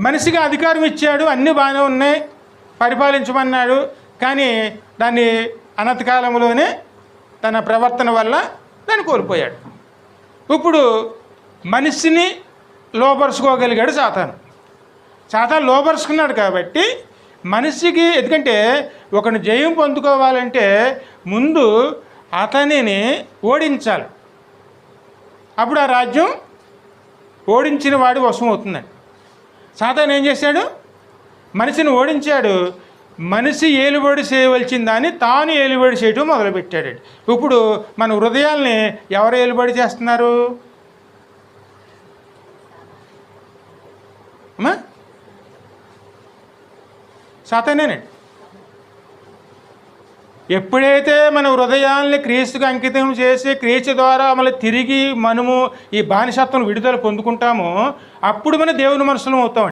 మనిషికి అధికారం ఇచ్చాడు అన్నీ బాగానే ఉన్నాయి పరిపాలించమన్నాడు కానీ దాన్ని అనంతకాలంలోనే తన ప్రవర్తన వల్ల దాన్ని కోల్పోయాడు. ఇప్పుడు మనిషిని లోపరుచుకోగలిగాడు సాతాను. సాతాను లోపరుచుకున్నాడు కాబట్టి మనిషికి ఎందుకంటే ఒకని జయం పొందుకోవాలంటే ముందు అతనిని ఓడించాలి. అప్పుడు ఆ రాజ్యం ఓడించిన వాడు వశం అవుతుందండి సాతాను ఏం చేశాడు? మనిషిని ఓడించాడు. మనిషి ఏలుబడి చేయవలసిందని తాను ఏలుబడి చేయటం మొదలుపెట్టాడు. ఇప్పుడు మన హృదయాల్ని ఎవరు ఏలుబడి చేస్తున్నారు? అమ్మా? సాతానేనండి ఎప్పుడైతే మన హృదయాల్ని క్రీస్తుకు అంకితం చేసి క్రీస్తు ద్వారా మళ్ళీ తిరిగి మనము ఈ బానిసత్వం విడుదల పొందుకుంటామో అప్పుడు మన దేవుని మనసులం అవుతాం